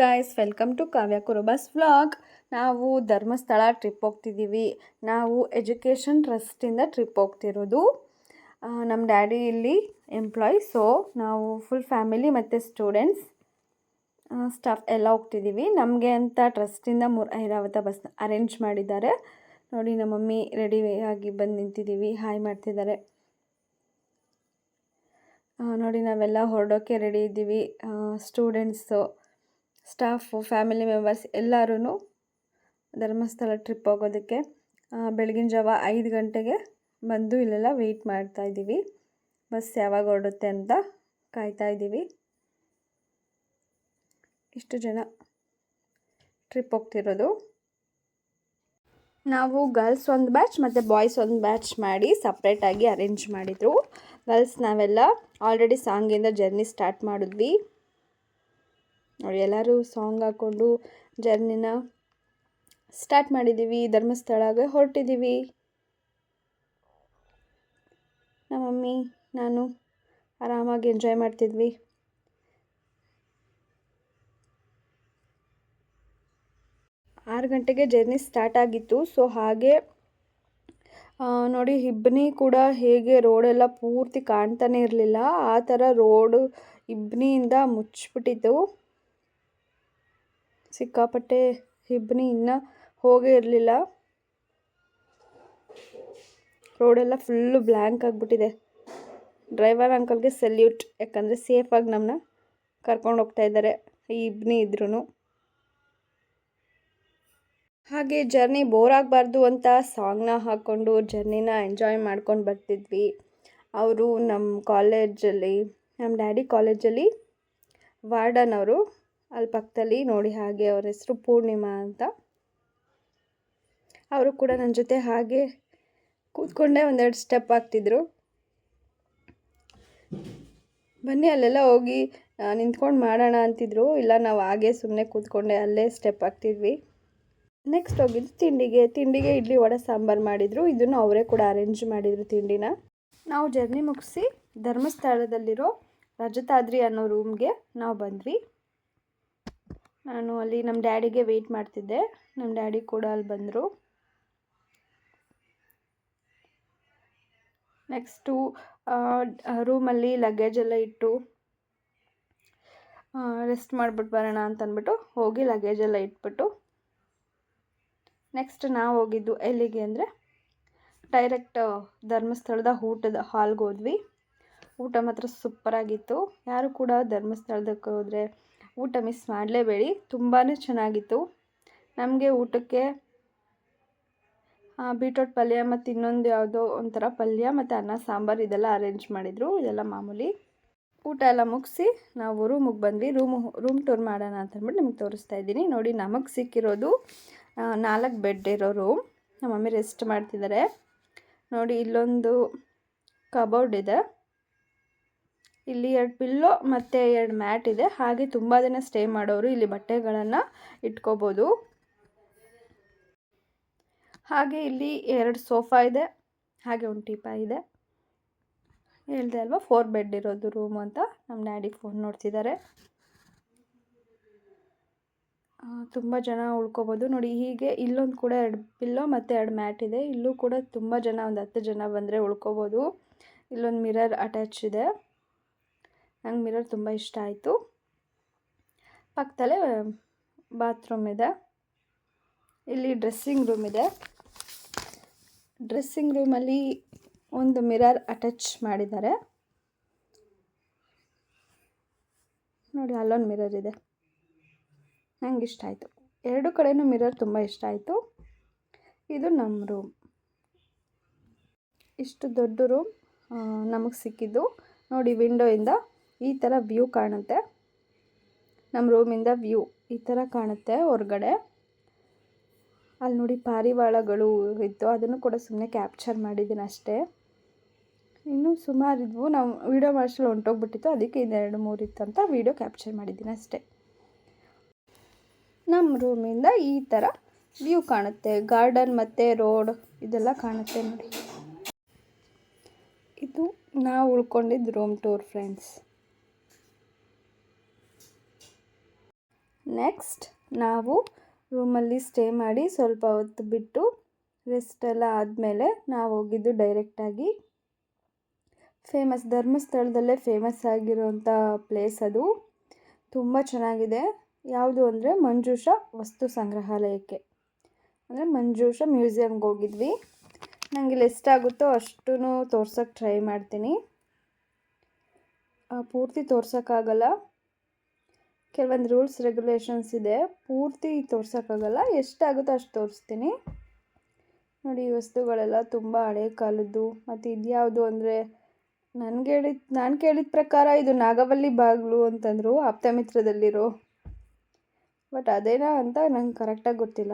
Guys welcome to Kavya Kurubas vlog ನಾವು Dharmasthala trip ಹೋಗ್ತಿದ್ದೀವಿ. ನಾವು education ಟ್ರಸ್ಟಿಂದ trip ಹೋಗ್ತಿರೋದು. ನಮ್ಮ ಡ್ಯಾಡಿ ಇಲ್ಲಿ ಎಂಪ್ಲಾಯ್ ಸೊ ನಾವು ಫುಲ್ ಫ್ಯಾಮಿಲಿ ಮತ್ತು ಸ್ಟೂಡೆಂಟ್ಸ್ ಸ್ಟಾಫ್ ಎಲ್ಲ ಹೋಗ್ತಿದ್ದೀವಿ. ನಮಗೆ ಅಂತ ಟ್ರಸ್ಟಿಂದ ಮೂರು ಐರಾವತ ಬಸ್ ಅರೇಂಜ್ ಮಾಡಿದ್ದಾರೆ. ನೋಡಿ, ನಮ್ಮ ಮಮ್ಮಿ ಆಗಿ ಬಂದು ನಿಂತಿದ್ದೀವಿ. ಹಾಯ್ ಮಾಡ್ತಿದ್ದಾರೆ. ನೋಡಿ, ನಾವೆಲ್ಲ ಹೊರಡೋಕ್ಕೆ ರೆಡಿ ಇದ್ದೀವಿ. ಸ್ಟೂಡೆಂಟ್ಸು ಸ್ಟಾಫು ಫ್ಯಾಮಿಲಿ ಮೆಂಬರ್ಸ್ ಎಲ್ಲರೂ ಧರ್ಮಸ್ಥಳ ಟ್ರಿಪ್ ಹೋಗೋದಕ್ಕೆ ಬೆಳಗಿನ ಜಾವ ಐದು ಗಂಟೆಗೆ ಬಂದು ಇಲ್ಲೆಲ್ಲ ವೆಯ್ಟ್ ಮಾಡ್ತಾ ಇದ್ದೀವಿ. ಬಸ್ ಯಾವಾಗ ಹೊರಡುತ್ತೆ ಅಂತ ಕಾಯ್ತಾ ಇದ್ದೀವಿ. ಇಷ್ಟು ಜನ ಟ್ರಿಪ್ ಹೋಗ್ತಿರೋದು. ನಾವು ಗರ್ಲ್ಸ್ ಒಂದು ಬ್ಯಾಚ್ ಮತ್ತು ಬಾಯ್ಸ್ ಒಂದು ಬ್ಯಾಚ್ ಮಾಡಿ ಸಪ್ರೇಟಾಗಿ ಅರೇಂಜ್ ಮಾಡಿದರು. ಗರ್ಲ್ಸ್ ನಾವೆಲ್ಲ ಆಲ್ರೆಡಿ ಸಾಂಗಿಂದ ಜರ್ನಿ ಸ್ಟಾರ್ಟ್ ಮಾಡಿದ್ವಿ. ನೋಡಿ, ಎಲ್ಲರೂ ಸಾಂಗ್ ಹಾಕ್ಕೊಂಡು ಜರ್ನಿನ ಸ್ಟಾರ್ಟ್ ಮಾಡಿದ್ದೀವಿ ಧರ್ಮಸ್ಥಳಗೆ ಹೊರಟಿದ್ದೀವಿ ನಮ್ಮ ಮಮ್ಮಿ ನಾನು ಆರಾಮಾಗಿ ಎಂಜಾಯ್ ಮಾಡ್ತಿದ್ವಿ. ಆರು ಗಂಟೆಗೆ ಜರ್ನಿ ಸ್ಟಾರ್ಟ್ ಆಗಿತ್ತು. ಸೊ ಹಾಗೆ ನೋಡಿ ಇಬ್ಬನಿ ಕೂಡ ಹೇಗೆ ರೋಡೆಲ್ಲ ಪೂರ್ತಿ ಕಾಣ್ತಾನೆ ಇರಲಿಲ್ಲ. ಆ ಥರ ರೋಡು ಇಬ್ಬನಿಯಿಂದ ಮುಚ್ಚಿಬಿಟ್ಟಿತ್ತು. ಸಿಕ್ಕಾಪಟ್ಟೆ ಇಬ್ಬನಿ ಇನ್ನೂ ಹೋಗೇ ಇರಲಿಲ್ಲ. ರೋಡೆಲ್ಲ ಫುಲ್ಲು ಬ್ಲ್ಯಾಂಕ್ ಆಗಿಬಿಟ್ಟಿದೆ. ಡ್ರೈವರ್ ಅಂಕಲ್ಗೆ ಸೆಲ್ಯೂಟ್, ಯಾಕಂದರೆ ಸೇಫಾಗಿ ನಮ್ಮನ್ನ ಕರ್ಕೊಂಡು ಹೋಗ್ತಾ ಇದ್ದಾರೆ, ಈ ಇಬ್ನಿ ಇದ್ರೂ ಹಾಗೆ ಜರ್ನಿ ಬೋರ್ ಆಗಬಾರ್ದು ಅಂತ ಸಾಂಗ್ನ ಹಾಕ್ಕೊಂಡು ಜರ್ನಿನ ಎಂಜಾಯ್ ಮಾಡ್ಕೊಂಡು ಬರ್ತಿದ್ವಿ. ಅವರು ನಮ್ಮ ಕಾಲೇಜಲ್ಲಿ ನಮ್ಮ ಡ್ಯಾಡಿ ಕಾಲೇಜಲ್ಲಿ ವಾರ್ಡನ್ ಅವರು. ಅಲ್ಲಿ ಪಕ್ಕದಲ್ಲಿ ನೋಡಿ ಹಾಗೆ ಅವ್ರ ಹೆಸರು ಪೂರ್ಣಿಮಾ ಅಂತ. ಅವರು ಕೂಡ ನನ್ನ ಜೊತೆ ಹಾಗೆ ಕೂತ್ಕೊಂಡೇ ಒಂದೆರಡು ಸ್ಟೆಪ್ ಆಗ್ತಿದ್ರು. ಬನ್ನಿ, ಅಲ್ಲೆಲ್ಲ ಹೋಗಿ ನಿಂತ್ಕೊಂಡು ಮಾಡೋಣ ಅಂತಿದ್ರು. ಇಲ್ಲ, ನಾವು ಹಾಗೆ ಸುಮ್ಮನೆ ಕೂತ್ಕೊಂಡೆ ಅಲ್ಲೇ ಸ್ಟೆಪ್ ಆಗ್ತಿದ್ವಿ. ನೆಕ್ಸ್ಟ್ ಹೋಗಿದ್ದು ತಿಂಡಿಗೆ. ತಿಂಡಿಗೆ ಇಡ್ಲಿ ವಡೆ, ಸಾಂಬಾರು ಮಾಡಿದರು. ಇದನ್ನು ಅವರೇ ಕೂಡ ಅರೇಂಜ್ ಮಾಡಿದರು ತಿಂಡಿನ. ನಾವು ಜರ್ನಿ ಮುಗಿಸಿ ಧರ್ಮಸ್ಥಳದಲ್ಲಿರೋ ರಜತಾದ್ರಿ ಅನ್ನೋ ರೂಮ್ಗೆ ನಾವು ಬಂದ್ವಿ. ನಾನು ಅಲ್ಲಿ ನಮ್ಮ ಡ್ಯಾಡಿಗೆ ವೆಯ್ಟ್ ಮಾಡ್ತಿದ್ದೆ. ನಮ್ಮ ಡ್ಯಾಡಿ ಕೂಡ ಅಲ್ಲಿ ಬಂದರು. ನೆಕ್ಸ್ಟು ರೂಮಲ್ಲಿ ಲಗೇಜ್ ಎಲ್ಲ ಇಟ್ಟು ರೆಸ್ಟ್ ಮಾಡಿಬಿಟ್ಟು ಬರೋಣ ಅಂತ ಅಂದ್ಬಿಟ್ಟು ಹೋಗಿ ಲಗೇಜ್ ಎಲ್ಲ ಇಟ್ಬಿಟ್ಟು. ನೆಕ್ಸ್ಟ್ ನಾವು ಹೋಗಿದ್ದು ಎಲ್ಲಿಗೆ ಅಂದರೆ ಡೈರೆಕ್ಟ್ ಧರ್ಮಸ್ಥಳದ ಊಟದ ಹಾಲ್ಗೆ ಹೋದ್ವಿ. ಊಟ ಮಾತ್ರ ಸೂಪರಾಗಿತ್ತು ಯಾರು ಕೂಡ ಧರ್ಮಸ್ಥಳದಕ್ಕೆ ಹೋದರೆ ಊಟ ಮಿಸ್ ಮಾಡಲೇಬೇಡಿ. ತುಂಬಾ ಚೆನ್ನಾಗಿತ್ತು. ನಮಗೆ ಊಟಕ್ಕೆ ಬೀಟ್ರೋಟ್ ಪಲ್ಯ ಮತ್ತು ಇನ್ನೊಂದು ಯಾವುದೋ ಒಂಥರ ಪಲ್ಯ ಮತ್ತು ಅನ್ನ, ಸಾಂಬಾರು ಇದೆಲ್ಲ ಅರೇಂಜ್ ಮಾಡಿದರು. ಇದೆಲ್ಲ ಮಾಮೂಲಿ. ಊಟ ಎಲ್ಲ ಮುಗಿಸಿ ನಾವು ರೂಮಿಗೆ ಬಂದ್ವಿ. ರೂಮ್ ರೂಮ್ ಟೂರ್ ಮಾಡೋಣ ಅಂತ ಅಂದ್ಬಿಟ್ಟು ನಿಮ್ಗೆ ತೋರಿಸ್ತಾ ಇದ್ದೀನಿ. ನೋಡಿ ನಮಗೆ ಸಿಕ್ಕಿರೋದು ನಾಲ್ಕು ಬೆಡ್ ಇರೋ ರೂಮ್ ನಮ್ಮ ಮಮ್ಮಿ ರೆಸ್ಟ್ ಮಾಡ್ತಿದ್ದಾರೆ ನೋಡಿ ಇಲ್ಲೊಂದು ಕಬೋರ್ಡ್ ಇದೆ. ಇಲ್ಲಿ ಎರಡು ಪಿಲ್ಲೋ ಮತ್ತು ಎರಡು ಮ್ಯಾಟ್ ಇದೆ. ಹಾಗೆ ತುಂಬ ದಿನ ಸ್ಟೇ ಮಾಡೋರು ಇಲ್ಲಿ ಬಟ್ಟೆಗಳನ್ನು ಇಟ್ಕೋಬೋದು. ಹಾಗೆ ಇಲ್ಲಿ ಎರಡು ಸೋಫಾ ಇದೆ. ಹಾಗೆ ಒಂದು ಟೀಪಾ ಇದೆ. ಹೇಳಿದೆ ಅಲ್ವಾ ಫೋರ್ ಬೆಡ್ ಇರೋದು ರೂಮ್ ಅಂತ. ನಮ್ಮ ಡ್ಯಾಡಿ ಫೋನ್ ನೋಡ್ತಿದ್ದಾರೆ ತುಂಬ ಜನ ಉಳ್ಕೋಬೋದು. ನೋಡಿ, ಹೀಗೆ ಇಲ್ಲೊಂದು ಕೂಡ ಎರಡು ಪಿಲ್ಲೋ ಮತ್ತು ಎರಡು ಮ್ಯಾಟ್ ಇದೆ. ಇಲ್ಲೂ ಕೂಡ ತುಂಬ ಜನ, ಒಂದು ಹತ್ತು ಜನ ಬಂದರೆ ಉಳ್ಕೋಬೋದು. ಇಲ್ಲೊಂದು ಮಿರರ್ ಅಟ್ಯಾಚ್ ಇದೆ. ನಂಗೆ ಮಿರರ್ ತುಂಬ ಇಷ್ಟ ಆಯಿತು. ಪಕ್ಕದಲ್ಲೇ ಬಾತ್ರೂಮ್ ಇದೆ. ಇಲ್ಲಿ ಡ್ರೆಸ್ಸಿಂಗ್ ರೂಮ್ ಇದೆ. ಡ್ರೆಸ್ಸಿಂಗ್ ರೂಮಲ್ಲಿ ಒಂದು ಮಿರರ್ ಅಟ್ಯಾಚ್ ಮಾಡಿದ್ದಾರೆ. ನೋಡಿ, ಅಲ್ಲೊಂದು ಮಿರರ್ ಇದೆ. ನಂಗೆ ಇಷ್ಟ ಆಯಿತು. ಎರಡು ಕಡೆಯೂ ಮಿರರ್ ತುಂಬ ಇಷ್ಟ ಆಯಿತು. ಇದು ನಮ್ಮ ರೂಮ್. ಇಷ್ಟು ದೊಡ್ಡ ರೂಮ್ ನಮಗೆ ಸಿಕ್ಕಿದ್ದು. ನೋಡಿ, ವಿಂಡೋಯಿಂದ ಈ ಥರ ವ್ಯೂ ಕಾಣುತ್ತೆ. ನಮ್ಮ ರೂಮಿಂದ ವ್ಯೂ ಈ ಥರ ಕಾಣುತ್ತೆ ಹೊರಗಡೆ. ಅಲ್ಲಿ ನೋಡಿ ಪಾರಿವಾಳಗಳು ಇತ್ತು ಅದನ್ನು ಕೂಡ ಸುಮ್ಮನೆ ಕ್ಯಾಪ್ಚರ್ ಮಾಡಿದ್ದೀನಿ ಅಷ್ಟೇ. ಇನ್ನೂ ಸುಮಾರು ಇದ್ವು. ನಾವು ವೀಡಿಯೋ ಮಾಡಿಸಲು ಹೊಂಟೋಗ್ಬಿಟ್ಟಿತ್ತು. ಅದಕ್ಕೆ ಇದೆರಡು ಮೂರು ಇತ್ತು ಅಂತ ವೀಡಿಯೋ ಕ್ಯಾಪ್ಚರ್ ಮಾಡಿದ್ದೀನಿ ಅಷ್ಟೇ. ನಮ್ಮ ರೂಮಿಂದ ಈ ಥರ ವ್ಯೂ ಕಾಣುತ್ತೆ. ಗಾರ್ಡನ್ ಮತ್ತು ರೋಡ್ ಇದೆಲ್ಲ ಕಾಣುತ್ತೆ ನೋಡಿ. ಇದು ನಾವು ಉಳ್ಕೊಂಡಿದ್ದು ರೂಮ್ ಟೂರ್ ಫ್ರೆಂಡ್ಸ್ ನೆಕ್ಸ್ಟ್ ನಾವು ರೂಮಲ್ಲಿ ಸ್ಟೇ ಮಾಡಿ ಸ್ವಲ್ಪ ಹೊತ್ತು ಬಿಟ್ಟು ರೆಸ್ಟ್ ಎಲ್ಲ ಆದಮೇಲೆ ನಾವು ಹೋಗಿದ್ದು ಡೈರೆಕ್ಟಾಗಿ ಫೇಮಸ್ ಧರ್ಮಸ್ಥಳದಲ್ಲೇ ಫೇಮಸ್ ಆಗಿರುವಂಥ ಪ್ಲೇಸ್ ಅದು. ತುಂಬ ಚೆನ್ನಾಗಿದೆ. ಯಾವುದು ಅಂದರೆ ಮಂಜೂಷ ವಸ್ತು ಸಂಗ್ರಹಾಲಯಕ್ಕೆ. ಅಂದರೆ ಮಂಜೂಷ ಮ್ಯೂಸಿಯಮ್ಗೆ ಹೋಗಿದ್ವಿ. ನನಗೆ ಇಲ್ಲಿ ಎಷ್ಟಾಗುತ್ತೋ ಅಷ್ಟೂ ತೋರ್ಸೋಕ್ಕೆ ಟ್ರೈ ಮಾಡ್ತೀನಿ. ಪೂರ್ತಿ ತೋರ್ಸೋಕ್ಕಾಗಲ್ಲ ಕೆಲವೊಂದು ರೂಲ್ಸ್ ರೆಗ್ಯುಲೇಷನ್ಸ್ ಇದೆ. ಪೂರ್ತಿ ತೋರ್ಸೋಕ್ಕಾಗಲ್ಲ. ಎಷ್ಟಾಗುತ್ತೋ ಅಷ್ಟು ತೋರಿಸ್ತೀನಿ. ನೋಡಿ, ಈ ವಸ್ತುಗಳೆಲ್ಲ ತುಂಬ ಹಳೆ ಕಾಲದ್ದು. ಮತ್ತು ಇದ್ಯಾವುದು ಅಂದರೆ, ನನಗೆ ಹೇಳಿದ, ನಾನು ಕೇಳಿದ ಪ್ರಕಾರ ಇದು ನಾಗವಲ್ಲಿ ಬಾಗಿಲು ಅಂತಂದರು, ಆಪ್ತಮಿತ್ರದಲ್ಲಿರೋ. ಬಟ್ ಅದೇನಾ ಅಂತ ನಂಗೆ ಕರೆಕ್ಟಾಗಿ ಗೊತ್ತಿಲ್ಲ.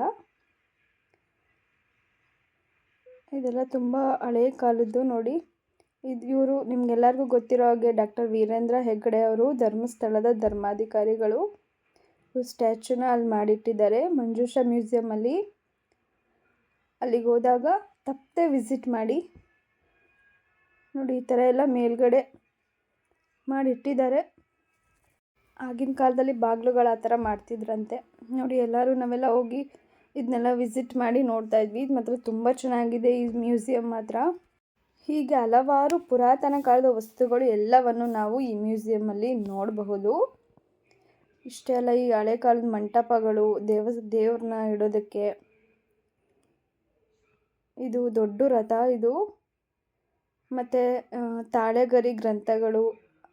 ಇದೆಲ್ಲ ತುಂಬ ಹಳೆ ಕಾಲದ್ದು ನೋಡಿ. ಇದು ಇವರು ನಿಮಗೆಲ್ಲರಿಗೂ ಗೊತ್ತಿರೋ ಹಾಗೆ ಡಾಕ್ಟರ್ ವೀರೇಂದ್ರ ಹೆಗ್ಗಡೆ ಅವರು ಧರ್ಮಸ್ಥಳದ ಧರ್ಮಾಧಿಕಾರಿಗಳು. ಸ್ಟ್ಯಾಚ್ಯೂನ ಅಲ್ಲಿ ಮಾಡಿಟ್ಟಿದ್ದಾರೆ. ಮಂಜುಷಾ ಮ್ಯೂಸಿಯಮಲ್ಲಿ ಅಲ್ಲಿಗೆ ಹೋದಾಗ ತಪ್ಪದೆ ವಿಸಿಟ್ ಮಾಡಿ. ನೋಡಿ, ಈ ಥರ ಎಲ್ಲ ಮೇಲ್ಗಡೆ ಮಾಡಿಟ್ಟಿದ್ದಾರೆ. ಆಗಿನ ಕಾಲದಲ್ಲಿ ಬಾಗಿಲುಗಳು ಆ ಥರ ಮಾಡ್ತಿದ್ರಂತೆ. ನೋಡಿ, ಎಲ್ಲರೂ ನಾವೆಲ್ಲ ಹೋಗಿ ಇದನ್ನೆಲ್ಲ ವಿಸಿಟ್ ಮಾಡಿ ನೋಡ್ತಾ ಇದ್ವಿ. ಇದು ಮಾತ್ರ ತುಂಬ ಚೆನ್ನಾಗಿದೆ ಈ ಮ್ಯೂಸಿಯಮ್ ಮಾತ್ರ. ಹೀಗೆ ಹಲವಾರು ಪುರಾತನ ಕಾಲದ ವಸ್ತುಗಳು ಎಲ್ಲವನ್ನು ನಾವು ಈ ಮ್ಯೂಸಿಯಮಲ್ಲಿ ನೋಡಬಹುದು. ಇಷ್ಟೇ ಅಲ್ಲ, ಈ ಹಳೆ ಕಾಲದ ಮಂಟಪಗಳು, ದೇವ, ದೇವ್ರನ್ನ ಇಡೋದಕ್ಕೆ ಇದು ದೊಡ್ಡ ರಥ ಇದು. ಮತ್ತು ತಾಳೆಗರಿ ಗ್ರಂಥಗಳು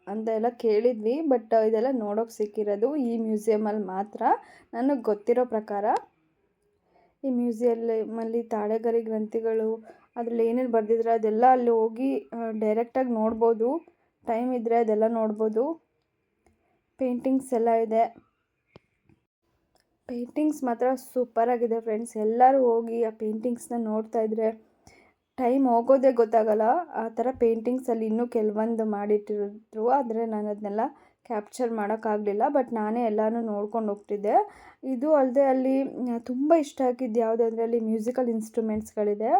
ಅಂತ ಎಲ್ಲ ಕೇಳಿದ್ವಿ, ಬಟ್ ಇದೆಲ್ಲ ನೋಡೋಕೆ ಸಿಕ್ಕಿರೋದು ಈ ಮ್ಯೂಸಿಯಮಲ್ಲಿ ಮಾತ್ರ. ನನಗೆ ಗೊತ್ತಿರೋ ಪ್ರಕಾರ ಈ ಮ್ಯೂಸಿಯಮ್ಮಲ್ಲಿ ತಾಳೆಗರಿ ಗ್ರಂಥಿಗಳು ಅದ್ರಲ್ಲಿ ಏನೇನು ಬರೆದಿದ್ರೆ ಅದೆಲ್ಲ ಅಲ್ಲಿ ಹೋಗಿ ಡೈರೆಕ್ಟಾಗಿ ನೋಡ್ಬೋದು. ಟೈಮ್ ಇದ್ದರೆ ಅದೆಲ್ಲ ನೋಡ್ಬೋದು. ಪೇಂಟಿಂಗ್ಸ್ ಎಲ್ಲ ಇದೆ. ಪೇಂಟಿಂಗ್ಸ್ ಮಾತ್ರ ಸೂಪರಾಗಿದೆ ಫ್ರೆಂಡ್ಸ್ ಎಲ್ಲರೂ ಹೋಗಿ ಆ ಪೇಂಟಿಂಗ್ಸ್ನ ನೋಡ್ತಾ ಇದ್ರೆ ಟೈಮ್ ಹೋಗೋದೇ ಗೊತ್ತಾಗಲ್ಲ. ಆ ಥರ ಪೇಂಟಿಂಗ್ಸಲ್ಲಿ ಇನ್ನೂ ಕೆಲವೊಂದು ಮಾಡಿಟ್ಟಿದ್ರು. ಆದರೆ ನಾನು ಅದನ್ನೆಲ್ಲ ಕ್ಯಾಪ್ಚರ್ ಮಾಡೋಕ್ಕಾಗಲಿಲ್ಲ ಬಟ್ ನಾನೇ ಎಲ್ಲನೂ ನೋಡ್ಕೊಂಡು ಹೋಗ್ತಿದ್ದೆ. ಇದು ಅಲ್ಲದೆ ಅಲ್ಲಿ ತುಂಬ ಇಷ್ಟ ಆಗಿದ್ದು ಯಾವುದು ಅಂದರೆ ಅಲ್ಲಿ ಮ್ಯೂಸಿಕಲ್ ಇನ್ಸ್ಟ್ರೂಮೆಂಟ್ಸ್ಗಳಿದೆ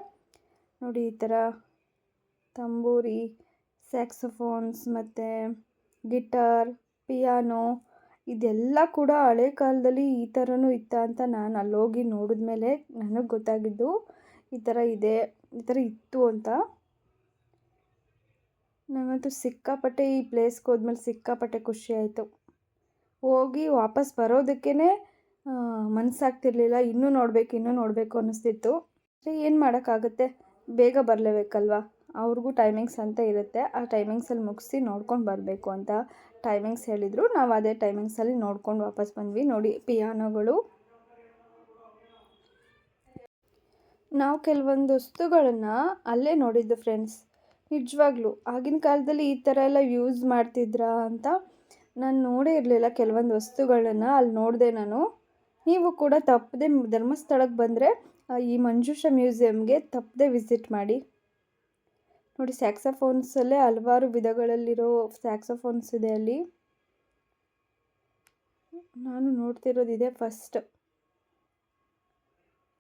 ನೋಡಿ ಈ ಥರ ತಂಬೂರಿ ಸ್ಯಾಕ್ಸಫೋನ್ಸ್ ಮತ್ತು ಗಿಟಾರ್ ಪಿಯಾನೋ ಇದೆಲ್ಲ ಕೂಡ ಹಳೆ ಕಾಲದಲ್ಲಿ ಈ ಥರನೂ ಇತ್ತ ಅಂತ ನಾನು ಅಲ್ಲೋಗಿ ನೋಡಿದ ಮೇಲೆ ನನಗೆ ಗೊತ್ತಾಗಿದ್ದು ಈ ಥರ ಇದೆ, ಈ ಥರ ಇತ್ತು ಅಂತ. ನನಗಂತೂ ಸಿಕ್ಕಾಪಟ್ಟೆ ಈ ಪ್ಲೇಸ್ಗೆ ಹೋದ್ಮೇಲೆ ಸಿಕ್ಕಾಪಟ್ಟೆ ಖುಷಿ ಆಯಿತು. ಹೋಗಿ ವಾಪಸ್ ಬರೋದಕ್ಕೇ ಮನಸ್ಸಾಗ್ತಿರ್ಲಿಲ್ಲ ಇನ್ನೂ ನೋಡಬೇಕು ಇನ್ನೂ ನೋಡಬೇಕು ಅನ್ನಿಸ್ತಿತ್ತು. ಏನು ಮಾಡೋಕ್ಕಾಗುತ್ತೆ? ಬೇಗ ಬರಲೇಬೇಕಲ್ವ? ಅವ್ರಿಗೂ ಟೈಮಿಂಗ್ಸ್ ಅಂತ ಇರುತ್ತೆ. ಆ ಟೈಮಿಂಗ್ಸಲ್ಲಿ ಮುಗಿಸಿ ನೋಡ್ಕೊಂಡು ಬರಬೇಕು ಅಂತ ಟೈಮಿಂಗ್ಸ್ ಹೇಳಿದರು. ನಾವು ಅದೇ ಟೈಮಿಂಗ್ಸಲ್ಲಿ ನೋಡ್ಕೊಂಡು ವಾಪಸ್ ಬಂದ್ವಿ. ನೋಡಿ, ಪಿಯಾನೋಗಳು. ನಾವು ಕೆಲವೊಂದು ವಸ್ತುಗಳನ್ನು ಅಲ್ಲೇ ನೋಡಿದ್ದು ಫ್ರೆಂಡ್ಸ್ ನಿಜವಾಗ್ಲೂ, ಆಗಿನ ಕಾಲದಲ್ಲಿ ಈ ಥರ ಎಲ್ಲ ಯೂಸ್ ಮಾಡ್ತಿದ್ರಾ ಅಂತ ನಾನು ನೋಡೇ ಇರಲಿಲ್ಲ ಕೆಲವೊಂದು ವಸ್ತುಗಳನ್ನು. ಅಲ್ಲಿ ನೋಡಿದೆ ನಾನು. ನೀವು ಕೂಡ ತಪ್ಪದೆ ಧರ್ಮಸ್ಥಳಕ್ಕೆ ಬಂದರೆ ಈ ಮಂಜುಷ ಮ್ಯೂಸಿಯಮ್ಗೆ ತಪ್ಪದೆ ವಿಸಿಟ್ ಮಾಡಿ. ನೋಡಿ, ಸ್ಯಾಕ್ಸಫೋನ್ಸಲ್ಲೇ ಹಲವಾರು ವಿಧಗಳಲ್ಲಿರೋ ಸ್ಯಾಕ್ಸಫೋನ್ಸ್ ಇದೆ ಅಲ್ಲಿ. ನಾನು ನೋಡ್ತಿರೋದು ಇದೆ ಫಸ್ಟ್.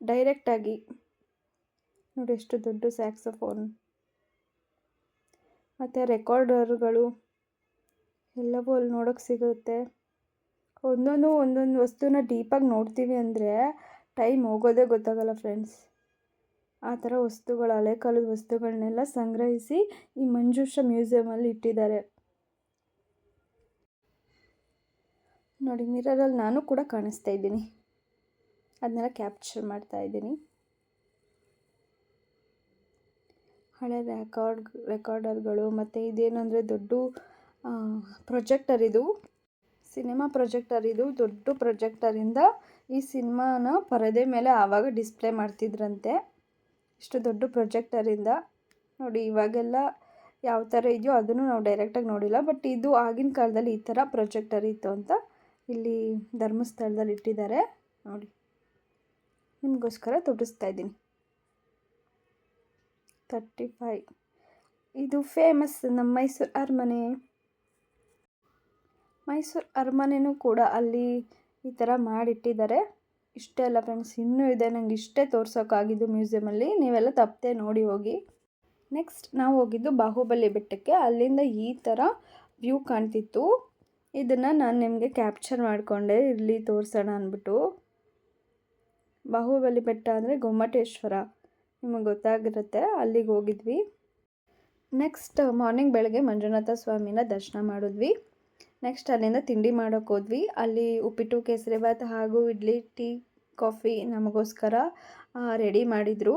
ಡೈರೆಕ್ಟಾಗಿ ನೋಡಿ, ಎಷ್ಟು ದೊಡ್ಡ ಸ್ಯಾಕ್ಸಫೋನ್. ಮತ್ತು ರೆಕಾರ್ಡರ್ಗಳು ಎಲ್ಲವೂ ಅಲ್ಲಿ ನೋಡೋಕ್ಕೆ ಸಿಗುತ್ತೆ. ಒಂದೊಂದು ಒಂದೊಂದು ವಸ್ತುನ ಡೀಪಾಗಿ ನೋಡ್ತೀವಿ ಅಂದರೆ ಟೈಮ್ ಹೋಗೋದೇ ಗೊತ್ತಾಗಲ್ಲ ಫ್ರೆಂಡ್ಸ್. ಆ ಥರ ವಸ್ತುಗಳು, ಹಳೆ ಕಾಲದ ವಸ್ತುಗಳನ್ನೆಲ್ಲ ಸಂಗ್ರಹಿಸಿ ಈ ಮಂಜೂಷ ಮ್ಯೂಸಿಯಮಲ್ಲಿ ಇಟ್ಟಿದ್ದಾರೆ. ನೋಡಿ, ಮಿರರಲ್ಲಿ ನಾನು ಕೂಡ ಕಾಣಿಸ್ತಾ ಇದ್ದೀನಿ. ಅದನ್ನೆಲ್ಲ ಕ್ಯಾಪ್ಚರ್ ಮಾಡ್ತಾ ಇದ್ದೀನಿ. ಹಳೆ ರೆಕಾರ್ಡ್, ರೆಕಾರ್ಡರ್ಗಳು ಮತ್ತು ಇದೇನು ಅಂದರೆ ದೊಡ್ಡ ಪ್ರೊಜೆಕ್ಟರ್ ಇದು. ಸಿನಿಮಾ ಪ್ರೊಜೆಕ್ಟರ್ ಇದು. ದೊಡ್ಡ ಪ್ರೊಜೆಕ್ಟರಿಂದ ಈ ಸಿನಿಮಾನ ಪರದೆ ಮೇಲೆ ಆವಾಗ ಡಿಸ್ಪ್ಲೇ ಮಾಡ್ತಿದ್ರಂತೆ. ಇಷ್ಟು ದೊಡ್ಡ ಪ್ರೊಜೆಕ್ಟರಿಂದ ನೋಡಿ, ಇವಾಗೆಲ್ಲ ಯಾವ ಥರ ಇದೆಯೋ ಅದನ್ನು ನಾವು ಡೈರೆಕ್ಟಾಗಿ ನೋಡಿಲ್ಲ. ಬಟ್ ಇದು ಆಗಿನ ಕಾಲದಲ್ಲಿ ಈ ಥರ ಪ್ರೊಜೆಕ್ಟರ್ ಇತ್ತು ಅಂತ ಇಲ್ಲಿ ಧರ್ಮಸ್ಥಳದಲ್ಲಿ ಇಟ್ಟಿದ್ದಾರೆ. ನೋಡಿ, ನಿಮಗೋಸ್ಕರ ತೋರಿಸ್ತಾ ಇದ್ದೀನಿ. ತರ್ಟಿ ಫೈ ಇದು ಫೇಮಸ್ ನಮ್ಮ ಮೈಸೂರು ಅರಮನೆ. ಮೈಸೂರು ಅರಮನೆಯೂ ಕೂಡ ಅಲ್ಲಿ ಈ ಥರ ಮಾಡಿಟ್ಟಿದ್ದಾರೆ. ಇಷ್ಟೇ ಅಲ್ಲ ಫ್ರೆಂಡ್ಸ್, ಇನ್ನೂ ಇದೆ ನಂಗೆ ಇಷ್ಟೇ ತೋರ್ಸೋಕ್ಕಾಗಿದ್ದು ಮ್ಯೂಸಿಯಮಲ್ಲಿ. ನೀವೆಲ್ಲ ತಪ್ಪದೆ ನೋಡಿ ಹೋಗಿ. ನೆಕ್ಸ್ಟ್ ನಾವು ಹೋಗಿದ್ದು ಬಾಹುಬಲಿ ಬೆಟ್ಟಕ್ಕೆ. ಅಲ್ಲಿಂದ ಈ ಥರ ವ್ಯೂ ಕಾಣ್ತಿತ್ತು. ಇದನ್ನು ನಾನು ನಿಮಗೆ ಕ್ಯಾಪ್ಚರ್ ಮಾಡಿಕೊಂಡೆ. ಇಲ್ಲಿ ತೋರಿಸೋಣ ಅಂದ್ಬಿಟ್ಟು. ಬಾಹುಬಲಿ ಬೆಟ್ಟ ಅಂದರೆ ಗೊಮ್ಮಟೇಶ್ವರ. ನಿಮಗೆ ಗೊತ್ತಾಗಿರುತ್ತೆ, ಅಲ್ಲಿಗೆ ಹೋಗಿದ್ವಿ. ನೆಕ್ಸ್ಟ್ ಮಾರ್ನಿಂಗ್ ಬೆಳಗ್ಗೆ ಮಂಜುನಾಥ ಸ್ವಾಮಿನ ದರ್ಶನ ಮಾಡಿದ್ವಿ. ನೆಕ್ಸ್ಟ್ ಅಲ್ಲಿಂದ ತಿಂಡಿ ಮಾಡೋಕ್ಕೆ ಹೋದ್ವಿ. ಅಲ್ಲಿ ಉಪ್ಪಿಟ್ಟು ಕೇಸರಿಬಾತ್ ಹಾಗೂ ಇಡ್ಲಿ, ಟೀ, ಕಾಫಿ ನಮಗೋಸ್ಕರ ರೆಡಿ ಮಾಡಿದರು.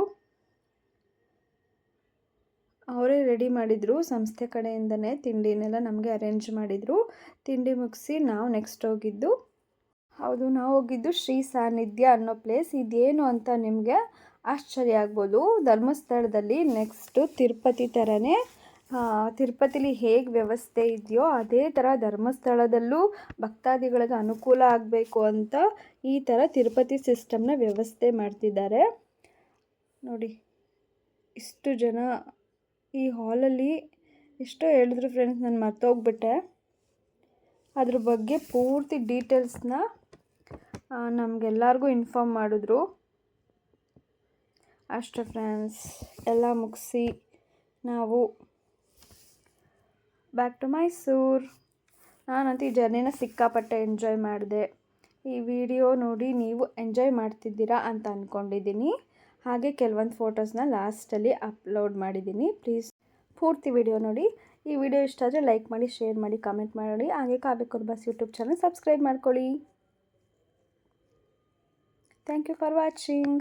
ಅವರೇ ರೆಡಿ ಮಾಡಿದರು. ಸಂಸ್ಥೆ ಕಡೆಯಿಂದನೇ ತಿಂಡಿನೆಲ್ಲ ನಮಗೆ ಅರೇಂಜ್ ಮಾಡಿದರು. ತಿಂಡಿ ಮುಗಿಸಿ ನಾವು ನೆಕ್ಸ್ಟ್ ಹೋಗಿದ್ದು. ಹೌದು, ನಾವು ಹೋಗಿದ್ದು ಶ್ರೀ ಸಾನ್ನಿಧ್ಯ ಅನ್ನೋ ಪ್ಲೇಸ್ ಇದೇನು ಅಂತ ನಿಮಗೆ ಆಶ್ಚರ್ಯ ಆಗ್ಬೋದು. ಧರ್ಮಸ್ಥಳದಲ್ಲಿ ನೆಕ್ಸ್ಟು ತಿರುಪತಿ ಥರನೇ ತಿರುಪತಿಲಿ ಹೇಗೆ ವ್ಯವಸ್ಥೆ ಇದೆಯೋ ಅದೇ ಥರ ಧರ್ಮಸ್ಥಳದಲ್ಲೂ ಭಕ್ತಾದಿಗಳಿಗೆ ಅನುಕೂಲ ಆಗಬೇಕು ಅಂತ ಈ ಥರ ತಿರುಪತಿ ಸಿಸ್ಟಮ್ನ ವ್ಯವಸ್ಥೆ ಮಾಡ್ತಿದ್ದಾರೆ. ನೋಡಿ, ಇಷ್ಟು ಜನ ಈ ಹಾಲಲ್ಲಿ ಎಷ್ಟೋ ಹೇಳಿದ್ರು ಫ್ರೆಂಡ್ಸ್ ನಾನು ಮರ್ತೋಗ್ಬಿಟ್ಟೆ. ಅದ್ರ ಬಗ್ಗೆ ಪೂರ್ತಿ ಡೀಟೇಲ್ಸ್ನ ನಮಗೆಲ್ಲರಿಗೂ ಇನ್ಫಾರ್ಮ್ ಮಾಡಿದ್ರು. ಅಷ್ಟೇ ಫ್ರೆಂಡ್ಸ್ ಎಲ್ಲ ಮುಗಿಸಿ ನಾವು ಬ್ಯಾಕ್ ಟು ಮೈಸೂರು ನಾನಂತೂ ಈ ಜರ್ನಿನ ಸಿಕ್ಕಾಪಟ್ಟೆ ಎಂಜಾಯ್ ಮಾಡಿದೆ. ಈ ವಿಡಿಯೋ ನೋಡಿ ನೀವು ಎಂಜಾಯ್ ಮಾಡ್ತಿದ್ದೀರಾ ಅಂತ ಅಂದ್ಕೊಂಡಿದ್ದೀನಿ ಹಾಗೆ ಕೆಲವೊಂದು ಫೋಟೋಸ್ನ ಲಾಸ್ಟಲ್ಲಿ ಅಪ್ಲೋಡ್ ಮಾಡಿದ್ದೀನಿ. ಪ್ಲೀಸ್ ಪೂರ್ತಿ ವಿಡಿಯೋ ನೋಡಿ. ಈ ವಿಡಿಯೋ ಇಷ್ಟ ಆದರೆ ಲೈಕ್ ಮಾಡಿ ಶೇರ್ ಮಾಡಿ ಕಮೆಂಟ್ ಮಾಡಿ. ಹಾಗೆ Kavya Kurbas YouTube channel subscribe ಮಾಡ್ಕೊಳ್ಳಿ. Thank you for watching